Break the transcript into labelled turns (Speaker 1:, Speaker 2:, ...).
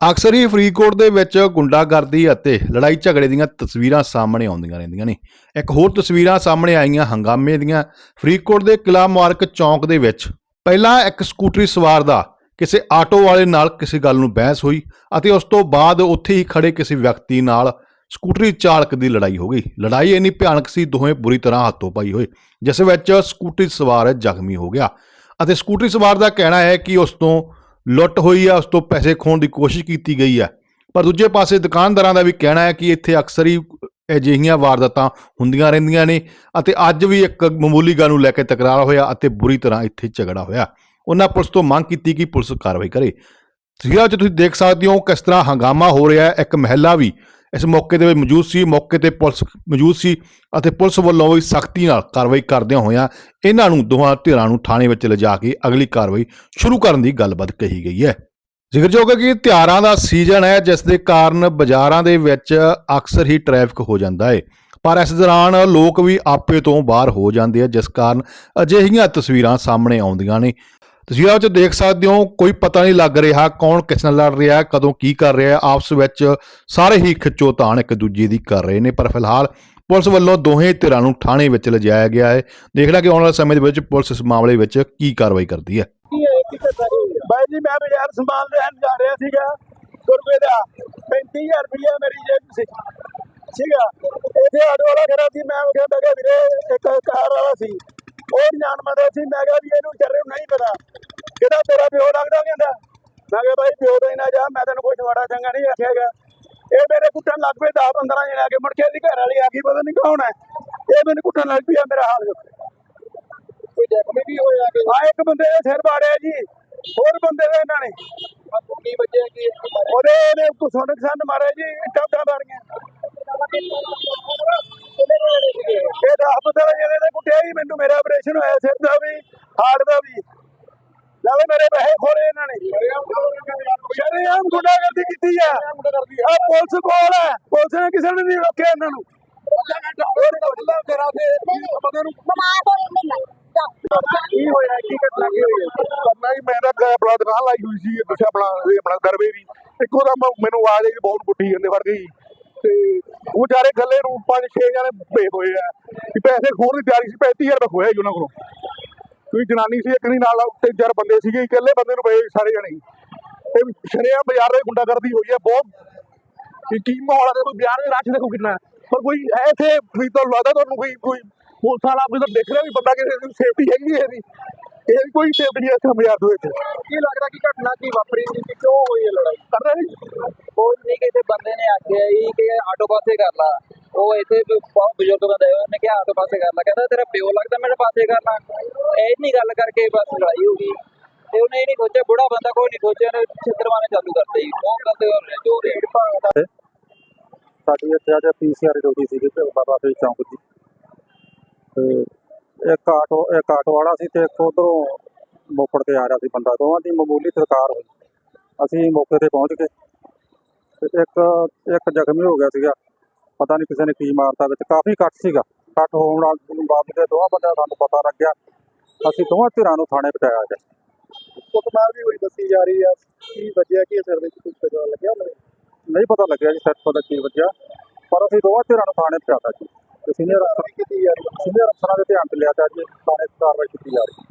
Speaker 1: ਅਕਸਰ ਹੀ ਫਰੀਦਕੋਟ ਦੇ ਵਿੱਚ ਗੁੰਡਾਗਰਦੀ ਅਤੇ ਲੜਾਈ ਝਗੜੇ ਦੀਆਂ ਤਸਵੀਰਾਂ ਸਾਹਮਣੇ ਆਉਂਦੀਆਂ ਰਹਿੰਦੀਆਂ ਨੇ। ਇੱਕ ਹੋਰ ਤਸਵੀਰਾਂ ਸਾਹਮਣੇ ਆਈਆਂ ਹੰਗਾਮੇ ਦੀਆਂ। ਫਰੀਦਕੋਟ ਦੇ ਕਿਲਾ ਮਾਰਕ ਚੌਂਕ ਦੇ ਵਿੱਚ ਪਹਿਲਾਂ ਇੱਕ ਸਕੂਟਰੀ ਸਵਾਰ ਦਾ ਕਿਸੇ ਆਟੋ ਵਾਲੇ ਨਾਲ ਕਿਸੇ ਗੱਲ ਨੂੰ ਬਹਿਸ ਹੋਈ ਅਤੇ ਉਸ ਤੋਂ ਬਾਅਦ ਉੱਥੇ ਹੀ ਖੜੇ ਕਿਸੇ ਵਿਅਕਤੀ ਨਾਲ ਸਕੂਟਰੀ ਚਾਲਕ ਦੀ ਲੜਾਈ ਹੋ ਗਈ। ਲੜਾਈ ਇੰਨੀ ਭਿਆਨਕ ਸੀ, ਦੋਵੇਂ ਬੁਰੀ ਤਰ੍ਹਾਂ ਹੱਥੋਂ ਪਾਈ ਹੋਏ, ਜਿਸ ਵਿੱਚ ਸਕੂਟਰੀ ਸਵਾਰ ਜ਼ਖਮੀ ਹੋ ਗਿਆ। ਅਤੇ ਸਕੂਟਰੀ ਸਵਾਰ ਦਾ ਕਹਿਣਾ ਹੈ ਕਿ ਉਸ ਤੋਂ ਲੁੱਟ ਹੋਈ ਆ, ਉਸ ਤੋਂ ਪੈਸੇ ਖੋਣ ਦੀ ਕੋਸ਼ਿਸ਼ ਕੀਤੀ ਗਈ ਹੈ ਪਰ ਦੂਜੇ ਪਾਸੇ ਦੁਕਾਨਦਾਰਾਂ ਦਾ ਵੀ ਕਹਿਣਾ ਹੈ ਕਿ ਇੱਥੇ ਅਕਸਰ ਹੀ ਅਜਿਹੀਆਂ ਵਾਰਦਾਤਾਂ ਹੁੰਦੀਆਂ ਰਹਿੰਦੀਆਂ ਨੇ ਅਤੇ ਅੱਜ ਵੀ ਇੱਕ ਮਾਮੂਲੀ ਗੱਲ ਨੂੰ ਲੈ ਕੇ ਤਕਰਾਰ ਹੋਇਆ ਅਤੇ ਬੁਰੀ ਤਰ੍ਹਾਂ ਇੱਥੇ ਝਗੜਾ ਹੋਇਆ। ਉਹਨਾਂ ਪੁਲਿਸ ਤੋਂ ਮੰਗ ਕੀਤੀ ਕਿ ਪੁਲਿਸ ਕਾਰਵਾਈ ਕਰੇ। ਤਸਵੀਰਾਂ 'ਚ ਤੁਸੀਂ ਦੇਖ ਸਕਦੇ ਹੋ ਕਿਸ ਤਰ੍ਹਾਂ ਹੰਗਾਮਾ ਹੋ ਰਿਹਾ ਹੈ। ਇੱਕ ਮਹਿਲਾ ਵੀ ਇਸ ਮੌਕੇ ਤੇ ਮੌਜੂਦ ਸੀ, ਮੌਕੇ ਤੇ ਪੁਲਿਸ ਮੌਜੂਦ ਸੀ ਅਤੇ ਪੁਲਿਸ ਵੱਲੋਂ ਵੀ ਸਖਤੀ ਨਾਲ ਕਾਰਵਾਈ ਕਰਦਿਆਂ ਹੋਇਆਂ ਇਹਨਾਂ ਨੂੰ ਦੋਹਾਂ ਧਿਰਾਂ ਨੂੰ ਥਾਣੇ ਵਿੱਚ ਲਿਜਾ ਕੇ ਅਗਲੀ ਕਾਰਵਾਈ ਸ਼ੁਰੂ ਕਰਨ ਦੀ ਗੱਲਬਾਤ ਕਹੀ ਗਈ ਹੈ। ਜ਼ਿਕਰਯੋਗ ਹੈ ਕਿ ਤਿਉਹਾਰਾਂ ਦਾ ਸੀਜ਼ਨ ਹੈ, ਜਿਸ ਦੇ ਕਾਰਨ ਬਾਜ਼ਾਰਾਂ ਦੇ ਵਿੱਚ ਅਕਸਰ ਹੀ ਟ੍ਰੈਫਿਕ ਹੋ ਜਾਂਦਾ ਹੈ। ਪਰ ਇਸ ਦੌਰਾਨ ਲੋਕ ਵੀ ਆਪੇ ਤੋਂ ਬਾਹਰ ਹੋ ਜਾਂਦੇ ਆ, ਜਿਸ ਕਾਰਨ ਅਜਿਹੀਆਂ ਤਸਵੀਰਾਂ ਸਾਹਮਣੇ ਆਉਂਦੀਆਂ ਨੇ। ਤਸਵੀਰਾਂ ਵਿੱਚ ਦੇਖ ਸਕਦੇ ਹੋ, ਕੋਈ ਪਤਾ ਨਹੀਂ ਲੱਗ ਰਿਹਾ ਕੌਣ ਕਿਸ ਨਾਲ ਲੜ ਰਿਹਾ, ਕਦੋਂ ਕੀ ਕਰ ਰਿਹਾ, ਆਪਸ ਵਿੱਚ ਸਾਰੇ ਹੀ ਖਿੱਚੋਤਾਣ ਇੱਕ ਦੂਜੇ ਦੀ ਕਰ ਰਹੇ ਨੇ, ਪਰ ਫਿਲਹਾਲ ਪੁਲਿਸ ਵੱਲੋਂ ਦੋਹੇ ਧਿਰਾਂ ਨੂੰ ਥਾਣੇ ਵਿੱਚ ਲਿਜਾਇਆ ਗਿਆ ਹੈ। ਦੇਖਣਾ ਕਿ ਆਉਣ ਵਾਲੇ ਸਮੇਂ ਦੇ ਵਿੱਚ ਪੁਲਿਸ ਇਸ ਮਾਮਲੇ ਵਿੱਚ ਕੀ ਕਾਰਵਾਈ ਕਰਦੀ ਹੈ।
Speaker 2: ਬਾਈ ਜੀ, ਮੈਂ ਬਾਜ਼ਾਰ ਸਮਾਨ ਲੈਣ ਜਾ ਰਿਹਾ ਸੀਗਾ ਗੁਰਵੇ ਦਾ। 35000 ਰੁਪਇਆ ਮੇਰੀ ਜੇਬ ਸੀ। ਸੀਗਾ। ਇਹਦੇ ਆਟੋ ਵਾਲਾ ਖੜਾ ਸੀ, ਮੈਂ ਉਹ ਕਹਿੰਦਾ ਵੀਰੇ, ਇੱਕ ਕਾਰ ਵਾਲਾ ਸੀ। ਉਹ ਜਾਣ ਮਦਾ ਸੀ ਮੈਂ ਕਿਹਾ ਵੀ ਇਹਨੂੰ ਨੂੰ ਨਹੀਂ ਪਤਾ। ਕਿਹੜਾ ਤੇਰਾ ਪਿਓ ਲੱਗਦਾ ਕਹਿੰਦਾ। ਮੈਂ ਕਿਹਾ ਬਾਈ ਪਿਓ ਦਾ ਹੀ ਨਾ ਜਾ ਮੈਂ ਤੈਨੂੰ ਕੋਈ ਮਾੜਾ ਚੰਗਾ ਨਹੀਂ ਆਖਿਆਗਾ ਇਹ ਮੇਰੇ ਕੁੱਟਣ ਲੱਗ ਪਏ 10 15 ਜਣੇ ਆ ਕੇ ਮੁੜ ਕੇ ਇਹਦੀ ਘਰ ਵਾਲੀ ਆ ਗਈ ਪਤਾ ਨਹੀਂ ਕੌਣ ਹੈ। ਇਹ ਮੈਨੂੰ ਕੁੱਟਣ ਲੱਗ ਪਿਆ ਮੇਰਾ ਹਾਲ ਕੋਈ ਜ਼ਖਮੀ ਵੀ ਹੋਇਆ ਕਿ? ਹਾਂ ਇੱਕ ਬੰਦੇ ਦੇ ਸਿਰ ਪਾੜਿਆ ਜੀ ਹੋਰ ਬੰਦੇ ਦੇ ਇਹਨਾਂ ਨੇ। ਕੀ ਵੱਜਿਆ ਕੀ ਉਹਦੇ ਨੇ ਕੁਸਣ ਸੰਨ ਮਾਰਿਆ ਜੀ ਟੱਬਾ ਮਾਰ ਗਿਆ ਇਹ ਦਾ ਹਸਪਤਾਲ ਜਿਹੜੇ ਨੇ ਕੁੱਟਿਆ ਜੀ ਮੈਨੂੰ ਮੇਰਾ ਆਪਰੇਸ਼ਨ ਹੋਇਆ ਸਿਰ ਦਾ ਵੀ, ਹਾਰਟ ਦਾ ਵੀ। ਨਾਲੇ ਮੇਰੇ ਪੈਸੇ ਖੋਲੇ ਇਹਨਾਂ ਨੇ। ਸ਼ਰੇਆਮ ਗੁੰਡਾਗਰਦੀ ਕੀਤੀ ਆ। ਆ ਪੁਲਿਸ ਕੋਲ ਹੈ ਪੁਲਿਸ ਨੇ ਕਿਸੇ ਨੇ ਨਹੀਂ ਰੋਕਿਆ ਇਹਨਾਂ ਨੂੰ। ਕੀ ਹੋਇਆ? ਕੀ ਘਟਨਾ? ਕੀ ਹੋਈ? ਕਰਨਾ ਹੀ ਮੈਂ ਤਾਂ ਆਪਣਾ ਦੁਕਾਨ ਲਾਈ ਹੋਈ ਸੀ, ਤੁਸੀਂ ਆਪਣਾ ਆਪਣਾ ਗਰਵੇ ਦੀ ਇੱਕੋ ਦਾ ਮੈਨੂੰ ਆਵਾਜ਼ ਆਈ, ਬਹੁਤ ਕੁੱਟੀ ਜਾਂਦੇ ਵਰ ਗਈ। ਤੇ ਉਹ ਜਾਰੇ ਗੱਲੇ ਨੂੰ ਪੰਜ ਛੇ ਜਣੇ ਭੇਜ ਹੋਏ ਆ ਕਿ ਪੈਸੇ ਖੋਣ ਦੀ ਤਿਆਰੀ ਸੀ 35000 ਰੁਪਏ ਖੋਇਆ ਜੀ ਉਹਨਾਂ ਕੋਲੋਂ। ਕੋਈ ਜਨਾਨੀ ਸੀ ਇੱਕ ਨਹੀਂ ਨਾਲ ਤਿੰਨ ਚਾਰ ਬੰਦੇ ਸੀਗੇ ਇਕੱਲੇ ਬੰਦੇ ਨੂੰ ਪਏ ਸਾਰੇ ਜਣੇ। ਤੇ ਸ਼ਰਿਆ ਬਾਜ਼ਾਰ ਦੇ ਗੁੰਡਾਗਰਦੀ ਹੋਈ ਹੈ ਬਹੁਤ। ਕਿ ਕੀ ਮਾਹੌਲ ਹੈ ਕੋਈ ਬਿਆਨ ਵੀ ਰਾਸ਼ ਦੇਖੋ ਕਿੰਨਾ। ਪਰ ਕੋਈ ਐਸੇ ਵੀ ਤਾਂ ਲੱਗਦਾ ਤੁਹਾਨੂੰ ਕੋਈ ਕੋਈ ਪੁਲਿਸ ਵਾਲਾ ਕੋਈ ਤਾਂ ਦੇਖ ਰਿਹਾ ਵੀ ਬੰਦਾ ਕਿਸੇ ਦੀ ਸੇਫਟੀ ਹੈਗੀ ਹੈ ਇਹਦੀ। ਇਹ ਵੀ ਕੋਈ ਸੇਫਟੀ ਨਹੀਂ ਇੱਥੇ ਬਾਜ਼ਾਰ ਦੇ ਵਿੱਚ। ਕੀ ਲੱਗਦਾ ਕਿ ਘਟਨਾ ਕੀ ਵਾਪਰੀ ਸੀ ਕਿ ਕਿਉਂ ਹੋਈ ਹੈ ਲੜਾਈ? ਕਰਦਾ ਨਹੀਂ
Speaker 3: ਕੋਈ ਬੰਦੇ ਨੇ ਆਖਿਆ ਹੀ ਕਿ ਆਟੋ ਪਾਸੇ ਕਰ ਲਾ। ਉਹ ਇੱਥੇ ਬਹੁਤ ਬਜ਼ੁਰਗ ਬੰਦਾ ਹੈ ਉਹਨੇ ਕਿਹਾ ਆਟੋ ਪਾਸੇ ਕਰ ਲਾ। ਕਹਿੰਦਾ, ਤੇਰਾ ਪਿਓ ਲੱਗਦਾ ਮੇਰੇ ਪਾਸੇ ਕਰ ਲਾ। ਇਹ ਨਹੀਂ ਗੱਲ ਕਰਕੇ ਬਸ ਲੜਾਈ ਹੋ ਗਈ। ਤੇ ਉਹਨੇ ਇਹ ਨਹੀਂ ਸੋਚਿਆ, ਬੁੜਾ ਬੰਦਾ ਕੋਈ ਨਹੀਂ ਸੋਚਿਆ ਨੇ ਛਿੱਤਰਵਾਨੇ ਚਾਲੂ ਕਰਤੇ ਜੀ। ਉਹ ਕਹਿੰਦੇ ਜੋ ਰੇਡ ਭਾਗਦਾ
Speaker 4: ਸਾਡੀ ਇੱਥੇ ਅੱਜ ਪੀਸੀਆਰ ਡਿਊਟੀ ਸੀਗੀ ਬਾਬਾ ਫਰੀਦ ਚੌਂਕ ਦੀ। ਤੇ ਇੱਕ ਆਟੋ ਇੱਕ ਆਟੋ ਵਾਲਾ ਸੀ ਤੇ ਇੱਕ ਉਧਰੋਂ ਮੋਪੜ ਤੇ ਆ ਰਿਹਾ ਸੀ ਬੰਦਾ। ਦੋਵਾਂ ਦੀ ਮਾਮੂਲੀ ਸਰਕਾਰ ਹੋਈ। ਅਸੀਂ ਮੌਕੇ ਤੇ ਪਹੁੰਚ ਗਏ। ਤੇ ਇੱਕ ਇੱਕ ਜ਼ਖਮੀ ਹੋ ਗਿਆ ਸੀਗਾ। ਪਤਾ ਨਹੀਂ ਕਿਸੇ ਨੇ ਕੀ ਮਾਰਤਾ ਵਿੱਚ। ਕਾਫੀ ਕੱਟ ਸੀਗਾ। ਕੱਟ ਹੋਣ ਨਾਲ ਬਾਅਦ ਦੇ ਦੋਵਾਂ ਬੰਦਿਆਂ ਸਾਨੂੰ ਪਤਾ ਲੱਗਿਆ। ਅਸੀਂ ਦੋਵਾਂ ਧਿਰਾਂ ਨੂੰ ਥਾਣੇ ਪਹੁੰਚਾਇਆ ਗਿਆ।
Speaker 2: ਕੁੱਟਮਾਰ ਵੀ ਹੋਈ ਦੱਸੀ ਜਾ ਰਹੀ ਆ। ਕੀ ਵੱਜਿਆ ਕੀ ਸਿਰ ਵਿੱਚ ਕੁਝ ਪਤਾ ਲੱਗਿਆ
Speaker 4: ਨਹੀਂ ਪਤਾ ਲੱਗਿਆ ਜੀ ਸੱਚ ਪਤਾ ਕੀ ਵੱਜਿਆ। ਪਰ ਅਸੀਂ ਦੋਵਾਂ ਧਿਰਾਂ ਨੂੰ ਥਾਣੇ ਪਹੁੰਚਾਤਾ ਜੀ। ਤੇ ਸੀਨੀਅਰ ਅਫਸਰ
Speaker 2: ਕੀਤੀ ਜਾ ਰਹੀ
Speaker 4: ਸੀਨੀਅਰ ਅਫਸਰਾਂ ਦੇ ਧਿਆਨ ਚ ਲਿਆ ਤਾਂ ਜੀ। ਥਾਣੇ ਕਾਰਵਾਈ ਕੀਤੀ ਜਾ ਰਹੀ